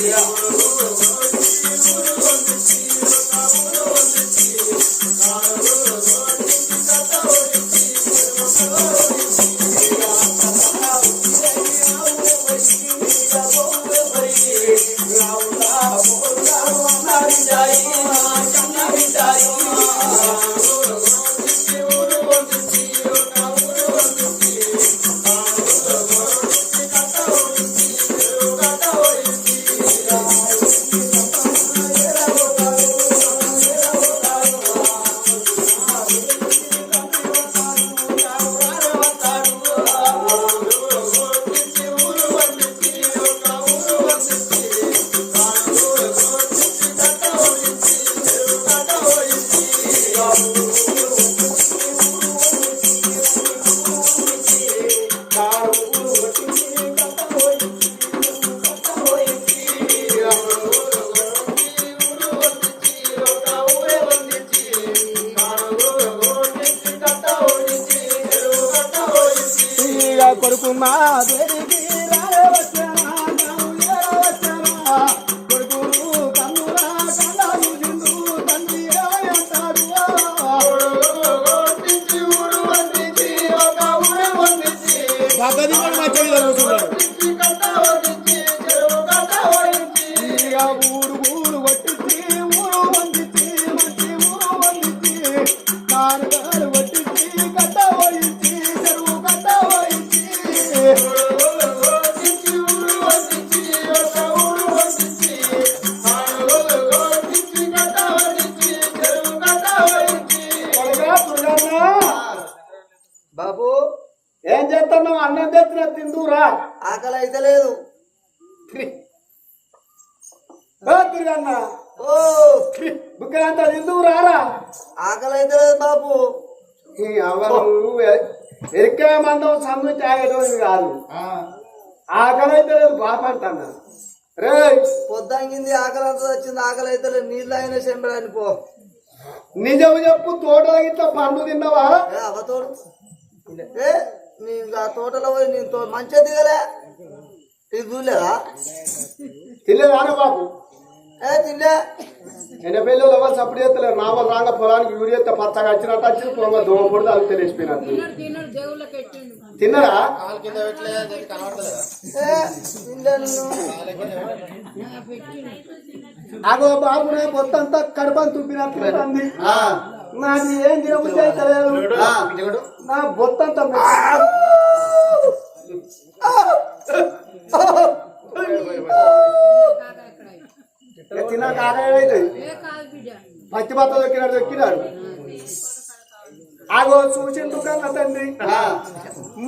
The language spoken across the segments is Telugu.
కొడుకు బాబు ఏం చేస్తున్నావు? అన్నం తెచ్చిన తిందురా ఆకలి అయితే లేదు తిరిగన్న? ఓ. రారా ఆకలి అయితే లేదు బాబు. ఈ అవరు ఎరికే మందం సందు తాగేటోది కాదు. ఆకలి అయితే లేదు బాపంటన్నా రే పొద్దంగింది ఆకలి అంతా వచ్చింది ఆకలి అయితే లేదు. నీళ్ళు అయినా చెంబడానికి పో. నిజం చెప్పు తోటలో ఇట్లా పండు తిన్నావా? అవతోడు ఏ నీ ఆ తోటలో పోయి నీ తో మంచిగా దిగలే ఇది చూడలేదా? తినలేదాను బాబు? ఏ తినలే. ఎన్న పిల్లలు ఎవరు సప్పుడు చేస్తలేరు? నా వాళ్ళు రాగా పొలానికి యూరి ఎత్తే పచ్చగా వచ్చినట్టు వచ్చి పొగ దోమ పొడితే అది తెలిసిపోయినట్టు. తిన్నరా? నేను అగో బాబునే పొత్తంతా కడుపని తుప్పినట్టు నాకు ఏం తినబుద్ధి అయితే లేదు నా బొత్తంతా తిన్నా కాకైతే పచ్చి బత్త దొక్కినాడు దొక్కినాడు ఆగో చూసిండు కన్నా తండ్రి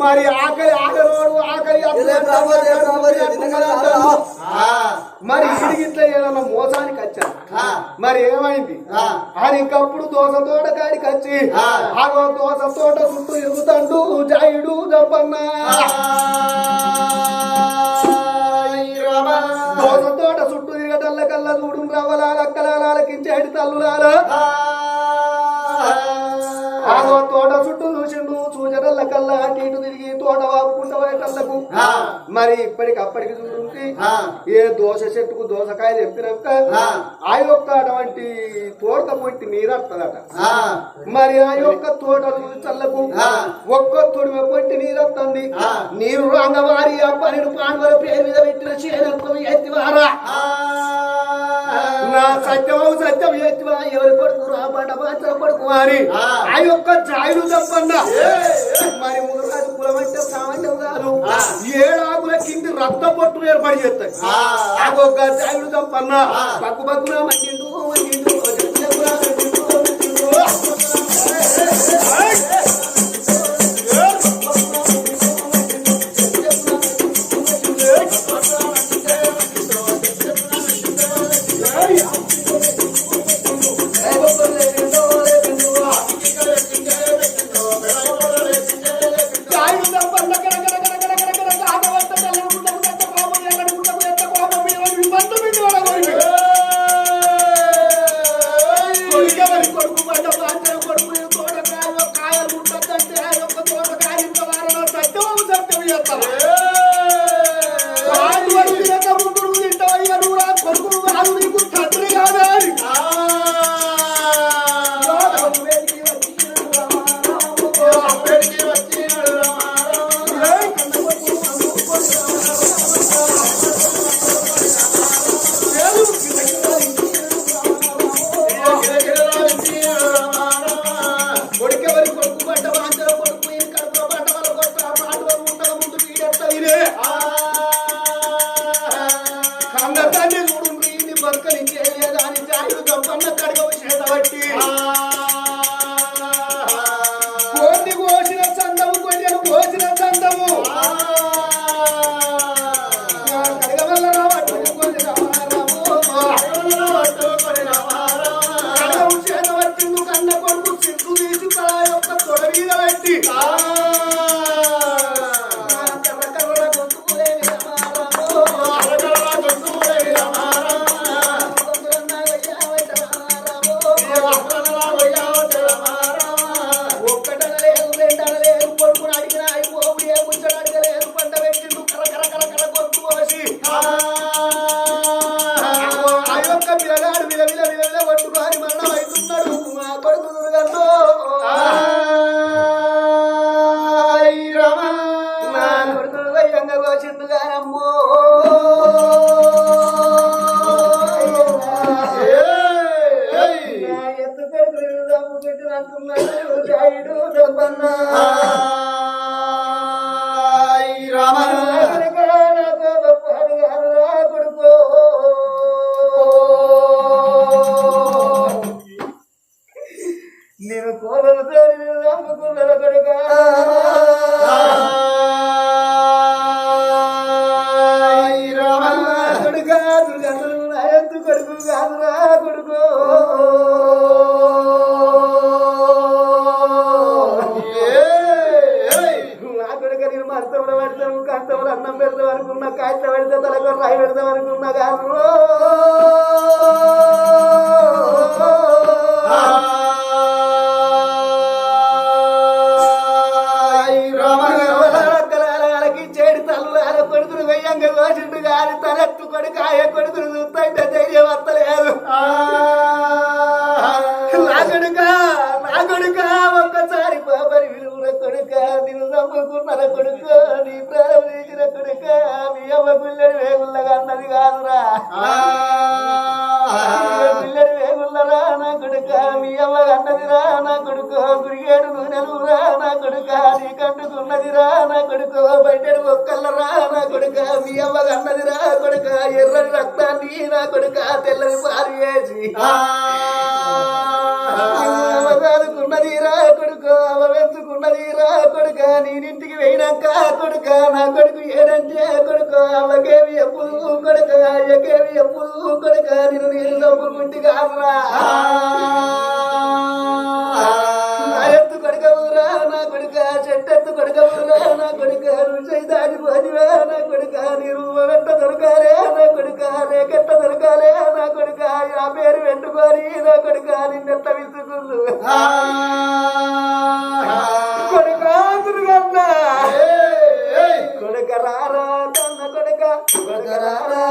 మరి ఆకలి ఆకలివాడు ఆకలి. మరి ఇడికి ఇట్లా ఏదన్నా మోసానికి వచ్చాను మరి ఏమైంది? అని ఇంకప్పుడు దోస తోట కాడికి వచ్చి ఆగో దోస తోట చుట్టూ ఎగుతండు జాయుడు జపన్నా. దోస తోట చుట్టూ తిరగటల్ల కల్లా చూడు రవ్వలాల అక్కలాలకించేటి తల్లులాల. ఆగో తోట చుట్టూ చూసిండు. చూచటల్ల కల్లా అటు ఇటు తిరిగి తోట వాపుకుంట మరి ఇప్పటికప్పటికి చూడుంటే ఏ దోశ చెట్టుకు దోసకాయలు ఎప్పినాక ఆ. యొక్క అటువంటి తోట పొట్టి నీరు వస్తుందట మరి ఆ యొక్క తోట చల్లకు ఒక్క తొడిమ పొట్టి నీరు వస్తుంది నీరు రంగవారి ఆ పన్నెండు పాండవుల పేరు మీద పెట్టిన ఎత్తివారా. నా సత్యం సత్యం ఎత్తివా ఎవరి కొడుకు రా పంట మాత్రం కొడుకు అని ఆ. యొక్క జాయుడు తప్పన్న. మరి మునరాజు కులమంటే సామంతం కాదు ఏడాకుల కింది రక్త పొట్టులు ఏర్పడి చేస్తాయి. ఆ. ఒక జాయుడు తప్పన్న పక్కు పక్కున మండిండు, మండిండు. నమ్ముకున్నాను కనుక కొడుకు కాదురా కొడుకు అన్నం పెడతాం అనుకున్నా కాయత పెడితే తలకు రాయి పెడతాం అనుకున్నా కాదు కొడుకు ఆయ కొడుకులు చూస్తుంటే ధైర్యం వస్తలేదు. నా కొడుక నా కొడుక ఒక్కసారి పాపని విలువల కొడుక నిన్ను నమ్ముకున్న కొడుక నీ ప్రాణం తీసిన కొడుక మీ అమ్మ పిల్లడి వేగుల్లగా అన్నది కాదురా. పిల్లడి నా కొడుక మీ అమ్మ అన్నదిరా నా కొడుక గురిగేడు నూనెలురా నా కొడుక నీ కంటుకున్నదిరా నా కొడుక బయటడు ఒక్కల్లరా నా కొడుక మీ అమ్మ అన్నదిరా కొడుక ఎర్రని రక్తాన్ని నా కొడుక తెల్లని పాలు వేసి అవగాదుకున్నది రా కొడుకు అవెందుకున్నది రా కొడుక? నేనింటికి పోయినాక కొడుక నా కొడుకు ఏడంటే కొడుకు అవ్వకేమి ఎప్పుడు కొడుక? అయ్యకేమి ఎప్పుడు కొడుక? నేను నేను నవ్వుకుంటే కాదురా. కొడుకవురా నా కొడుక రుచి దాని పోనివా నా కొడుక నీరు వెంట దొరకాలే నా కొడుక రేకెట్ట దొరకాలే నా కొడుక ఆ పేరు వెంటుకొని నా కొడుక నిన్నెట్ట విసుకుందు కొడుక దుర్గన్న కొడుక రారా కొడుక కొడుక రారా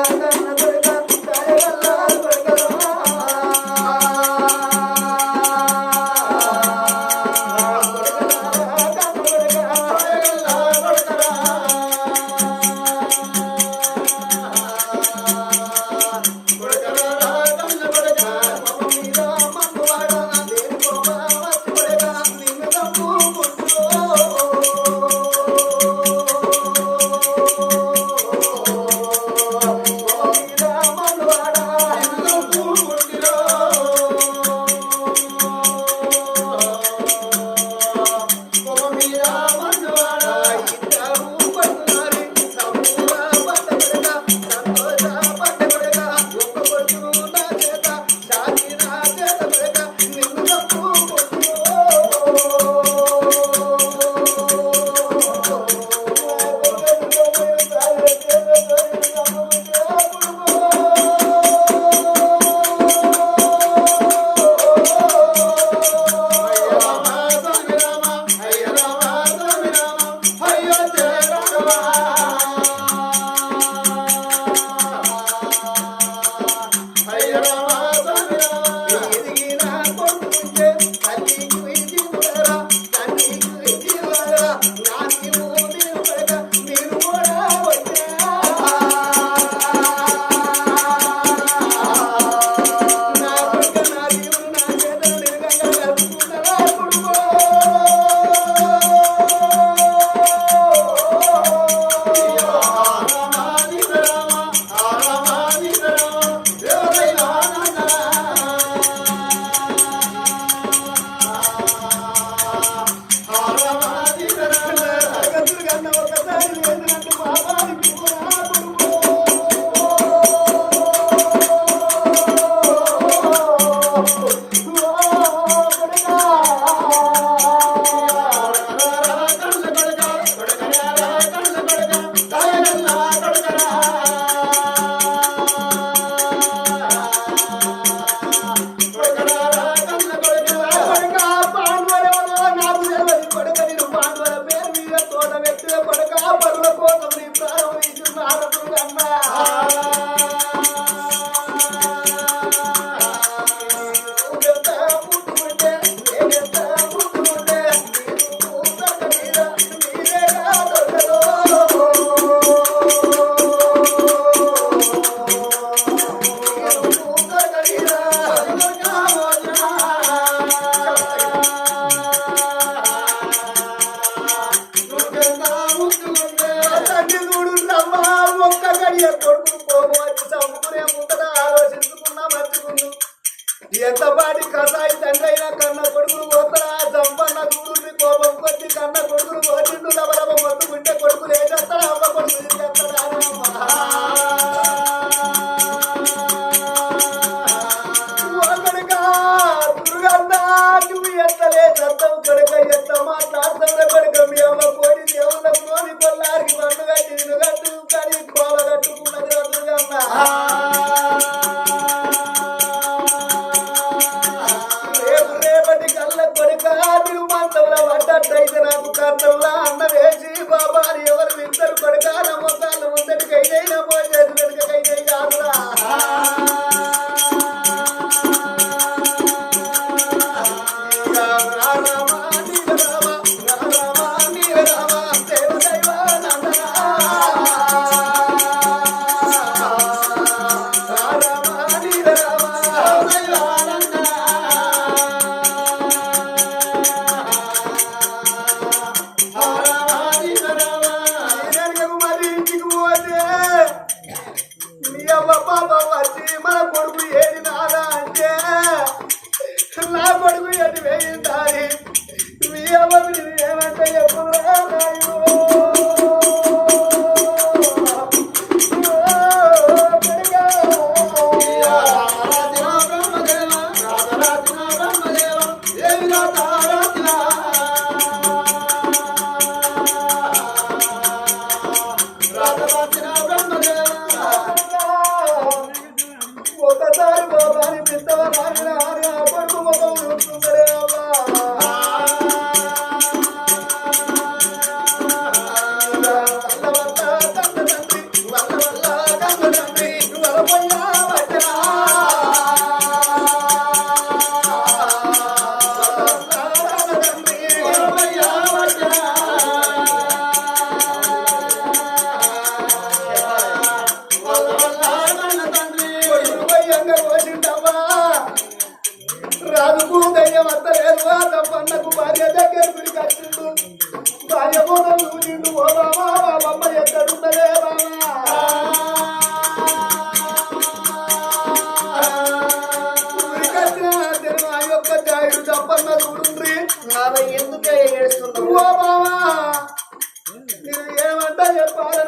ఆమె ఎందుకే ఏడుస్తున్నావు? ఓ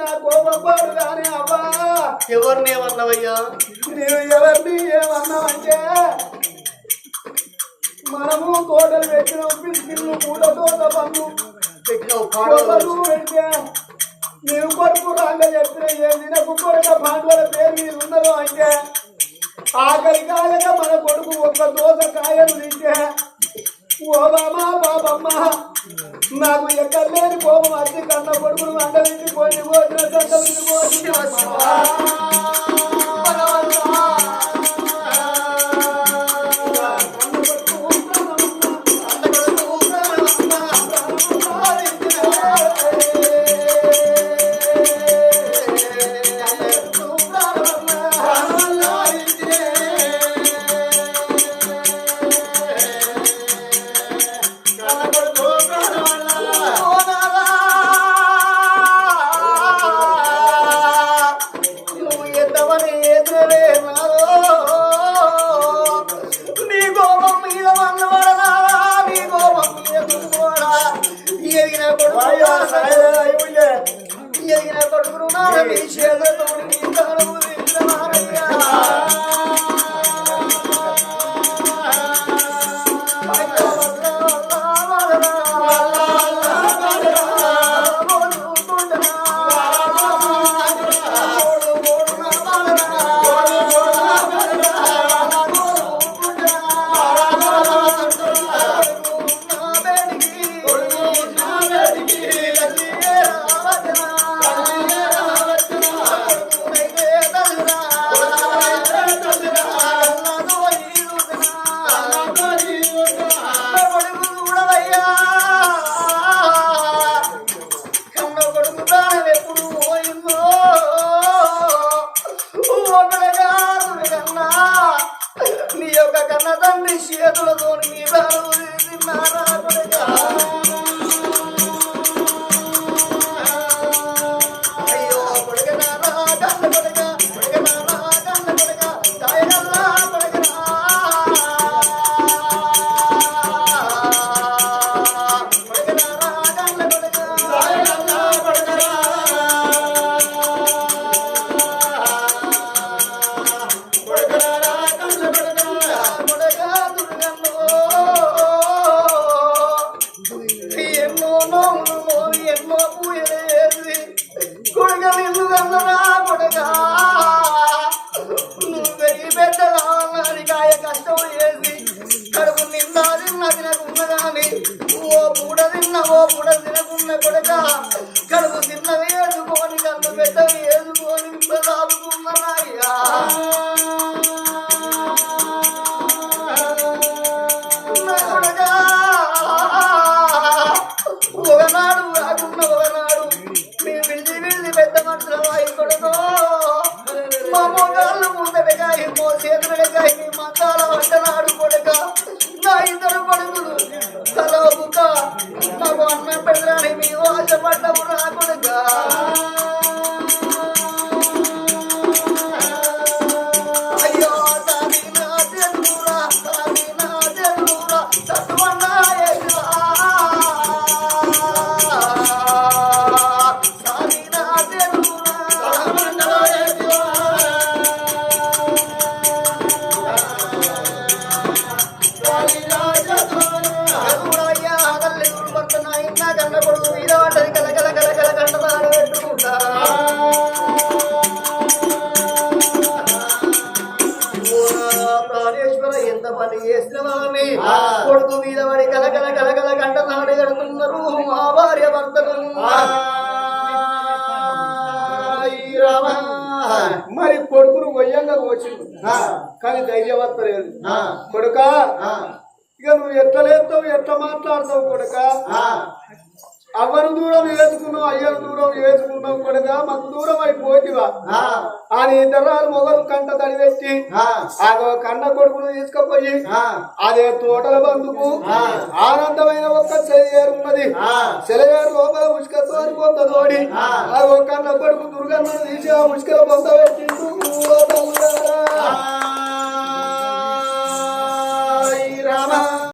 నా కోపం కానీ అవ్వా. ఎవరిని ఏమన్నావయ్యా? నేను ఎవరిని ఏమన్నావంటే మనము తోటలు పెట్టిన పిల్లు పూల తోట పన్ను పెట్టినావు పాడలు నీవు కొడుకు రాంగ చెప్పిన ఏ నినకు కొడుక పాండవుల పేరు మీద ఉన్నదో అంటే ఆఖరి కాలక మన కొడుకు ఒక్క దోస కాయలు తింటే ఓ బాబా బాబమ్మ నాకు ఎక్కడ లేని కోపం అద్దె కన్న కొడుకులు అందరింటి పోయి పోతున్న సంతలు కొడుకును నాన్న మీ చేతులు మరి కొడుకును వయ్యంగా వచ్చి కానీ ధైర్యవత్తలేదు కొడుకా ఇక నువ్వు ఎట్లా లేదు ఎట్లా మాట్లాడతావు కొడుక? అవరు దూరం ఏసుకున్నాం అయ్యను దూరం ఏసుకున్నాం కూడా మాకు దూరం అయిపోతివా అని ఇద్దరు మొగలు కంట తడిపెట్టి అదో కన్న కొడుకును తీసుకుపోయి అదే తోటల బందుకు ఆనందమైన ఒక్క సెలయేరు ఉన్నది. సెలయేరు లోపల ఉష్కతో కొంత తోడి అదో కన్న కొడుకు దుర్గన్న తీసి ఆ ఉష్కల పొంత పెట్టి రామా.